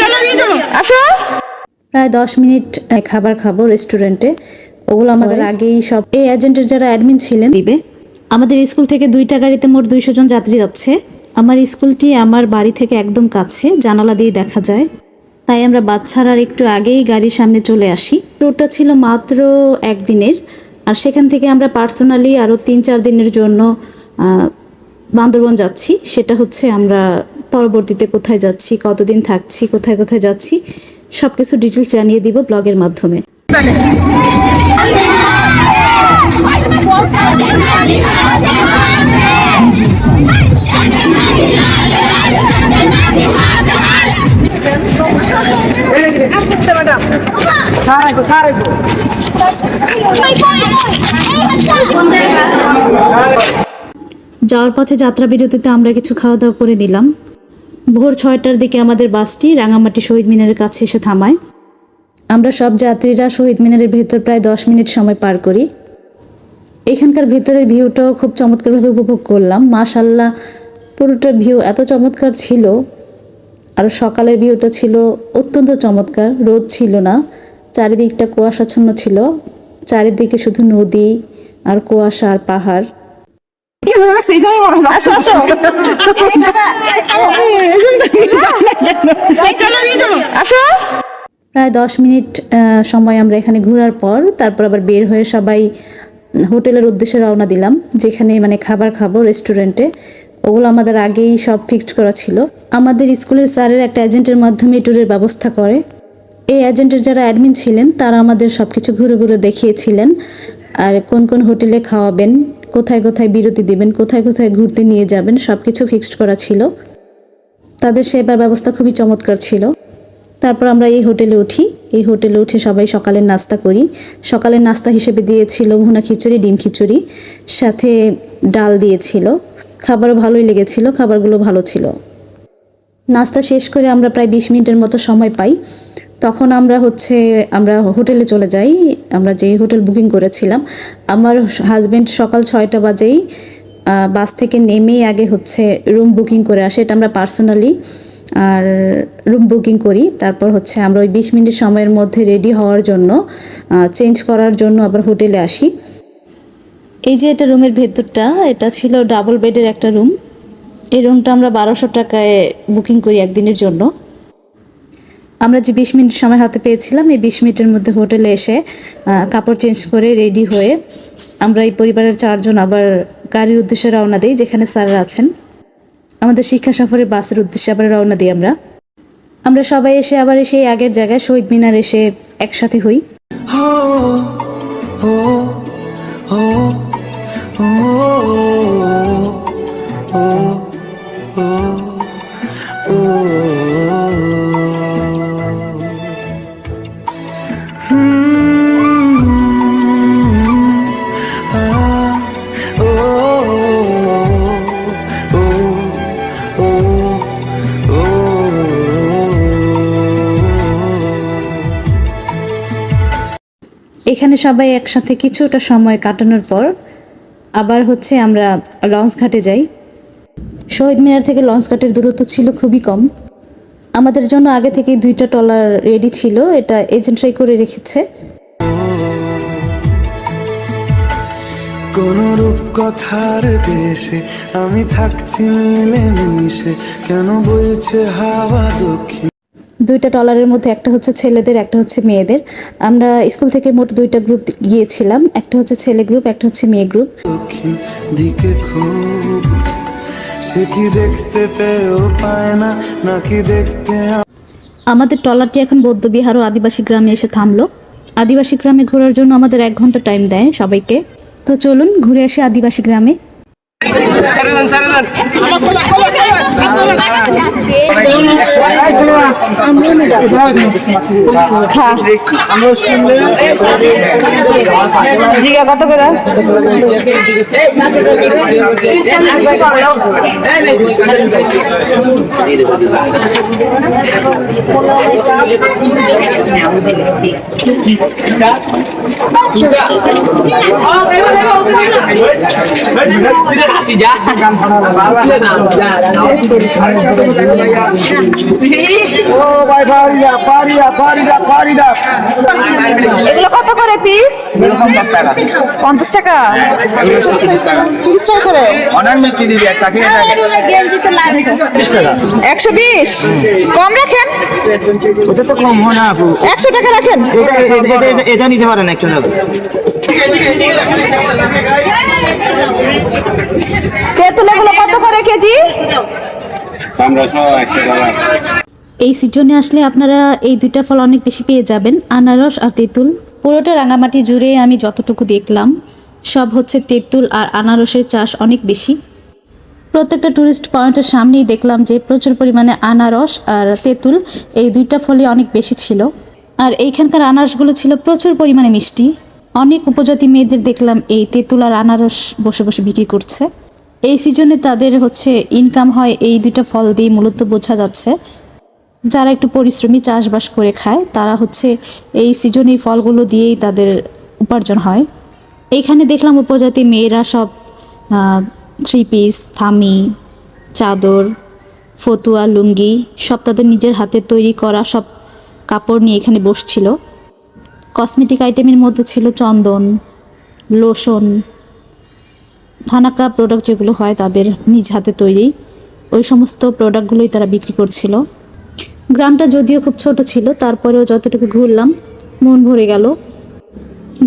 চলো চলো। আসো। প্রায় দশ মিনিট খাবার খাব রেস্টুরেন্টে ওগুলো আমাদের আগেই সব এই এজেন্টের যারা অ্যাডমিন ছিলেন দিবে। আমাদের স্কুল থেকে দুইটা গাড়িতে মোট দুইশো জন যাত্রী যাচ্ছে। আমার স্কুলটি আমার বাড়ি থেকে একদম কাছে জানালা দিয়ে দেখা যায়। তাই আমরা বাচ্চারা একটু আগেই গাড়ির সামনে চলে আসি। ট্যুরটা ছিল মাত্র একদিনের। আর সেখান থেকে আমরা পার্সোনালি আরও তিন চার দিনের জন্য বান্দরবন যাচ্ছি। সেটা হচ্ছে আমরা পরবর্তীতে কোথায় যাচ্ছি, কতদিন থাকছি, কোথায় কোথায় যাচ্ছি সব কিছু ডিটেলস জানিয়ে দিব ব্লগের মাধ্যমে। যাওয়ার পথে যাত্রা বিরতিতে আমরা কিছু খাওয়া দাওয়া করে নিলাম। ভোর ছয়টার দিকে আমাদের বাসটি রাঙামাটি শহীদ মিনারের কাছে এসে থামায়। আমরা সব যাত্রীরা শহীদ মিনারের ভেতর প্রায় দশ মিনিট সময় পার করি। এখানকার ভেতরের ভিউটাও খুব চমৎকারভাবে উপভোগ করলাম। মাশাল্লাহ পুরোটা ভিউ এত চমৎকার ছিল। আর সকালের ভিউটা ছিল অত্যন্ত চমৎকার। রোদ ছিল না, চারিদিকটা কুয়াশাচ্ছন্ন ছিল। চারিদিকে শুধু নদী আর কুয়াশা আর পাহাড়। মনে হয় আসো আসো। আসো। প্রায় দশ মিনিট সময় আমরা এখানে ঘোরার পর তারপর আবার বের হয়ে সবাই হোটেলের উদ্দেশ্যে রওনা দিলাম যেখানে মানে খাবার খাব রেস্টুরেন্টে। ওগুলো আমাদের আগেই সব ফিক্সড করা ছিল। আমাদের স্কুলের স্যারের একটা এজেন্টের মাধ্যমে ট্যুরের ব্যবস্থা করে। এই এজেন্টের যারা অ্যাডমিন ছিলেন তারা আমাদের সব কিছু ঘুরে ঘুরে দেখিয়েছিলেন আর কোন কোন হোটেলে খাওয়াবেন কোথায় কোথায় বিরতি দিবেন, কোথায় কোথায় ঘুরতে নিয়ে যাবেন সব কিছু ফিক্সড করা ছিল। তাদের সেবার ব্যবস্থা খুবই চমৎকার ছিল। তারপর আমরা এই হোটেলে উঠি। এই হোটেলে উঠে সবাই সকালের নাস্তা করি। সকালের নাস্তা হিসেবে দিয়েছিল ভুনা খিচুড়ি, ডিম খিচুড়ি, সাথে ডাল দিয়েছিল। খাবারও ভালোই লেগেছিল, খাবারগুলো ভালো ছিল। নাস্তা শেষ করে আমরা প্রায় বিশ মিনিটের মতো সময় পাই। তখন আমরা হচ্ছে, আমরা হোটেলে চলে যাই। আমরা যেই হোটেল বুকিং করেছিলাম, আমার হাজব্যান্ড সকাল ছয়টা বাজেই বাস থেকে নেমেই আগে হচ্ছে রুম বুকিং করে আসে। এটা আমরা পার্সোনালি, আর রুম বুকিং করি। তারপর হচ্ছে আমরা ওই বিশ মিনিট সময়ের মধ্যে রেডি হওয়ার জন্য চেঞ্জ করার জন্য আবার হোটেলে আসি। এই যে এটা রুমের ভেতরটা, এটা ছিল ডাবল বেডের একটা রুম। এই রুমটা আমরা বারোশো টাকায় বুকিং করি একদিনের জন্য। আমরা যে বিশ মিনিট সময় হাতে পেয়েছিলাম, এই বিশ মিনিটের মধ্যে হোটেলে এসে কাপড় চেঞ্জ করে রেডি হয়ে আমরা এই পরিবারের চারজন আবার গাড়ির উদ্দেশ্যে রওনা দিই, যেখানে স্যাররা আছেন। আমাদের শিক্ষা সফরে বাসের উদ্দেশ্যে আবার রওনা দিই আমরা। আমরা সবাই এসে আবার এসে আগের জায়গায় শহীদ মিনার এসে একসাথে হই। এখানে সবাই একসাথে কিছুটা সময় কাটানোর পর আবার হচ্ছে আমরা লঞ্চ ঘাটে যাই। শহীদ মিনার থেকে লঞ্চ ঘাটের দূরত্ব ছিল খুবই কম। আমাদের জন্য আগে থেকেই দুইটা টলার রেডি ছিল, এটা এজেন্টরাই করে রেখেছে। কোন রূপকথার দেশে আমি থাকছি মিলে মিশে কেন বইছে হাওয়া দক্ষিণ? দুইটা টলারের মধ্যে একটা হচ্ছে ছেলেদের একটা হচ্ছে মেয়েদের। আমরা স্কুল থেকে মোট দুইটা গ্রুপ গিয়েছিলাম। একটা হচ্ছে ছেলে গ্রুপ একটা হচ্ছে মেয়ে গ্রুপ দিকে খুব সে কি দেখতে পেয়েও পায় না নাকি দেখতে আমাদের ট্রলারটি এখন বৌদ্ধবিহার ও আদিবাসী গ্রামে এসে থামলো। আদিবাসী গ্রামে ঘোরার জন্য আমাদের এক ঘণ্টা টাইম দেয় সবাইকে। তো চলুন ঘুরে আসি আদিবাসী গ্রামে। জিগা কত করে আসি যা না ভাই এগুলো কত পিস টাকা পঞ্চাশ টাকা। টাকা করে। মিষ্টি তাকে একশো বিশ? কম ওটা তো কম না একশো টাকা রাখেন। এটা নিতে পারেন একশো টাকা তেঁতুল এগুলো কত করে কেজি? এই সিজনে আসলে আপনারা এই দুইটা ফল অনেক বেশি পেয়ে যাবেন, আনারস আর তেঁতুল। পুরোটা রাঙামাটি জুড়ে আমি যতটুকু দেখলাম, সব হচ্ছে তেঁতুল আর আনারসের চাষ অনেক বেশি। প্রত্যেকটা টুরিস্ট পয়েন্টের সামনেই দেখলাম যে প্রচুর পরিমাণে আনারস আর তেঁতুল, এই দুইটা ফলই অনেক বেশি ছিল। আর এইখানকার আনারসগুলো ছিল প্রচুর পরিমাণে মিষ্টি। অনেক উপজাতি মেয়েদের দেখলাম এই তেঁতুল আর আনারস বসে বসে বিক্রি করছে। এই সিজনে তাদের হচ্ছে ইনকাম হয় এই দুইটা ফল দিয়ে মূলত বোঝা যাচ্ছে। যারা একটু পরিশ্রমী চাষবাস করে খায়, তারা হচ্ছে এই সিজনে ফলগুলো দিয়েই তাদের উপার্জন হয়। এইখানে দেখলাম উপজাতি মেয়েরা সব থ্রি পিস থামি, চাদর, ফতুয়া, লুঙ্গি সব তাদের নিজের হাতে তৈরি করা সব কাপড় নিয়ে এখানে বসছিল। কসমেটিক আইটেমের মধ্যে ছিল চন্দন লোশন থানাকা প্রোডাক্ট যেগুলো হয় তাদের নিজ হাতে তৈরি। ওই সমস্ত প্রোডাক্টগুলোই তারা বিক্রি করছিল। গ্রামটা যদিও খুব ছোট ছিল, তারপরেও যতটুকু ঘুরলাম, মন ভরে গেল।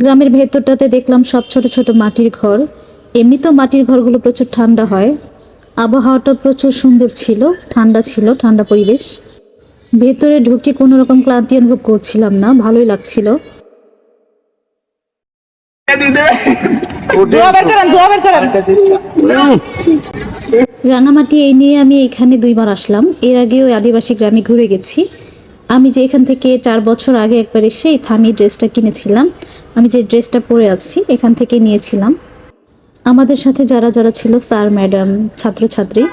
গ্রামের ভেতরটাতে দেখলাম সব ছোট ছোট মাটির ঘর। এমনিতেও মাটির ঘরগুলো প্রচুর ঠান্ডা হয়। আবহাওয়াটা প্রচুর সুন্দর ছিল, ঠান্ডা ছিল, ঠান্ডা পরিবেশ। ভেতরে ঢুকে কোনো রকম ক্লান্তি অনুভব করছিলাম না, ভালোই লাগছিল। রাঙামাটি এই নিয়ে আমি এখানে দুইবার আসলাম। এর আগেও আদিবাসী গ্রামে ঘুরে গেছি। আমি যে এখান থেকে চার বছর আগে একবার এসে এই থামি ড্রেসটা কিনেছিলাম। আমি যে ড্রেসটা পরে আছি, এখান থেকে নিয়েছিলাম। আমাদের সাথে যারা যারা ছিল, স্যার, ম্যাডাম, ছাত্রছাত্রী,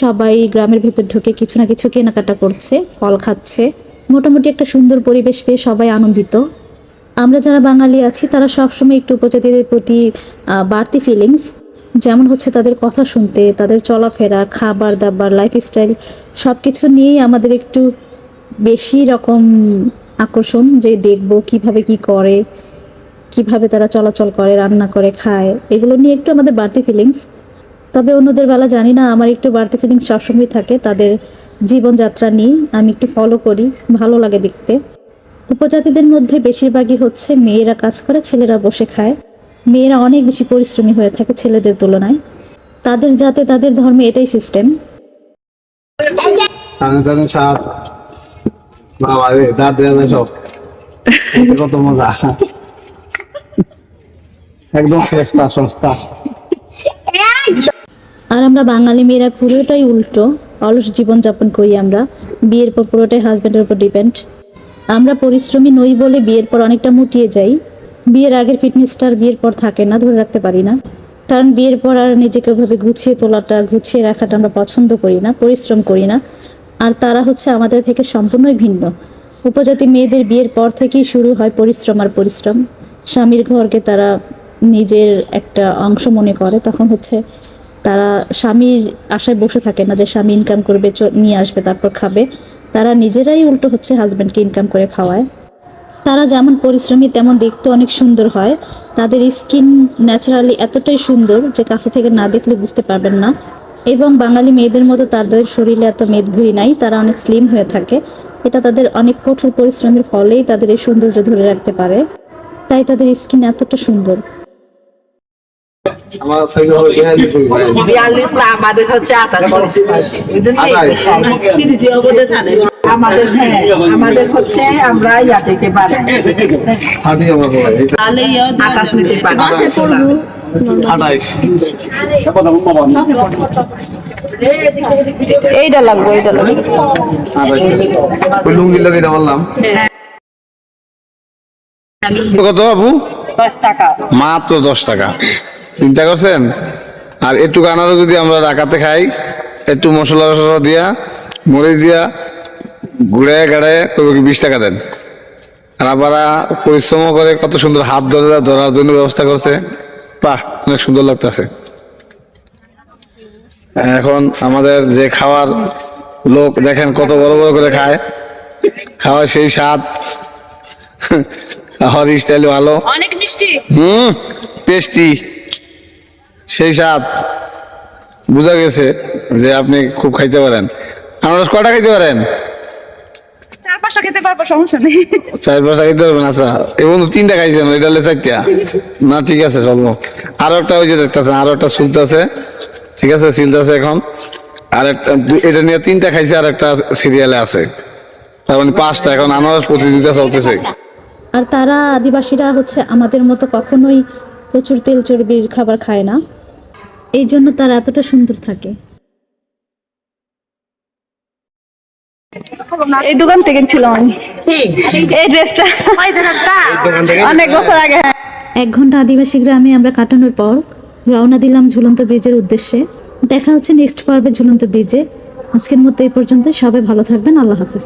সবাই গ্রামের ভেতর ঢুকে কিছু না কিছু কেনাকাটা করছে, ফল খাচ্ছে। মোটামুটি একটা সুন্দর পরিবেশ পেয়ে সবাই আনন্দিত। আমরা যারা বাঙালি আছি, তারা সবসময় একটু উপজাতিদের প্রতি বাড়তি ফিলিংস যেমন হচ্ছে তাদের কথা শুনতে, তাদের চলাফেরা, খাবার দাবার লাইফস্টাইল সব কিছু নিয়েই আমাদের একটু বেশি রকম আকর্ষণ যে দেখব কীভাবে কি করে, কীভাবে তারা চলাচল করে, রান্না করে, খায়। এগুলো নিয়ে একটু আমাদের বাড়তি ফিলিংস তবে অন্যদের বেলা জানি না, আমার একটু বাড়তি ফিলিংস সবসময় থাকে। তাদের জীবনযাত্রা নিয়ে আমি একটু ফলো করি, ভালো লাগে দেখতে। উপজাতিদের মধ্যে বেশিরভাগই হচ্ছে মেয়েরা কাজ করে ছেলেরা বসে খায়। মেয়েরা অনেক বেশি পরিশ্রমী হয়ে থাকে ছেলেদের তুলনায়। তাদের যাতে তাদের ধর্মে এটাই সিস্টেম কত মজা। একদম সস্তা সস্তা। আর আমরা বাঙালি মেয়েরা পুরোটাই উল্টো। অলস জীবনযাপন করি আমরা। বিয়ের পর পুরোটাই হাজব্যান্ডের উপর ডিপেন্ড আমরা পরিশ্রমী নই বলে বিয়ের পর অনেকটা মুটিয়ে যাই। বিয়ের আগের ফিটনেসটা আর বিয়ের পর থাকে না, ধরে রাখতে পারি না। কারণ বিয়ের পর আর নিজেকে ওভাবে গুছিয়ে তোলাটা, গুছিয়ে রাখাটা আমরা পছন্দ করি না, পরিশ্রম করি না। আর তারা হচ্ছে আমাদের থেকে সম্পূর্ণই ভিন্ন। উপজাতি মেয়েদের বিয়ের পর থেকেই শুরু হয় পরিশ্রম আর পরিশ্রম। স্বামীর ঘরকে তারা নিজের একটা অংশ মনে করে, তখন হচ্ছে তারা স্বামীর আশায় বসে থাকে না যে স্বামী ইনকাম করবে নিয়ে আসবে, তারপর খাবে। তারা নিজেরাই উল্টো হচ্ছে হাজব্যান্ডকে ইনকাম করে খাওয়ায়। তারা যেমন পরিশ্রমী, তেমন দেখতে অনেক সুন্দর হয়। তাদের স্কিন ন্যাচারালি এতটাই সুন্দর যে কাছে থেকে না দেখলে বুঝতে পারবেন না। এবং বাঙালি মেয়েদের মতো তাদের শরীরে এত মেদভুরি নাই, তারা অনেক স্লিম হয়ে থাকে। এটা তাদের অনেক কঠোর পরিশ্রমের ফলেই তাদের এই সৌন্দর্য ধরে রাখতে পারে। তাই তাদের স্কিন এতটা সুন্দর। বিয়াল্লিশ বিয়াল্লিশ না আমাদের হচ্ছে আঠাশ আঠাশ। আমাদের হ্যাঁ আমাদের হচ্ছে আমরা ইয়া দিতে পারি। নিতে পারি। এইটা লাগবে এইটা লাগবে। লুঙ্গি লাগে এটা বললাম কত বাবু? দশ টাকা। মাত্র দশ টাকা। চিন্তা করছেন আর একটু আনারও যদি আমরা রাখাতে খাই একটু মশলা টসলা দিয়া মরিচ দিয়া ঘুরে গাড়ে কি বিশ টাকা দেন আর আবার পরিশ্রম করে কত সুন্দর হাত ধরে ধরার জন্য ব্যবস্থা করছে বাহ অনেক সুন্দর লাগতেছে এখন আমাদের যে খাওয়ার লোক দেখেন কত বড় বড় করে খায় খাওয়া সেই স্বাদ খাওয়ার স্টাইল ভালো অনেক মিষ্টি হুম টেস্টি সেই স্বাদ বোঝা গেছে যে আপনি খুব খাইতে পারেন। আনারস কটা খাইতে পারেন? চার পাঁচটা খেতে পারব সমস্যা নেই। চার পাঁচটা খাইতে পারবেন আচ্ছা। এবং তিনটা খাইছেন এটা লে চারটা। না ঠিক আছে চলবো। আরও একটা ওই যে দেখতেছেন আরও একটা সুলতাছে ঠিক আছে সিলতাছে এখন। আর একটা এটা নিয়ে তিনটা খাইছে আর একটা সিরিয়ালে আছে। তার মানে পাঁচটা এখন আনারস প্রতিযোগিতা চলতেছে। আর তারা আদিবাসীরা হচ্ছে আমাদের মতো কখনোই প্রচুর তেল চর্বির খাবার খায় না। এই জন্য তারা এতটা সুন্দর থাকে। এই দোকান থেকে ছিল আমি। এই ড্রেসটা। অনেক বছর আগে। হ্যাঁ এক ঘণ্টা আদিবাসী গ্রামে আমরা কাটানোর পর রওনা দিলাম ঝুলন্ত ব্রিজের উদ্দেশ্যে। দেখা হচ্ছে নেক্সট পর্বে ঝুলন্ত ব্রিজে। আজকের মতো এই পর্যন্ত সবাই ভালো থাকবেন। আল্লাহ হাফেজ।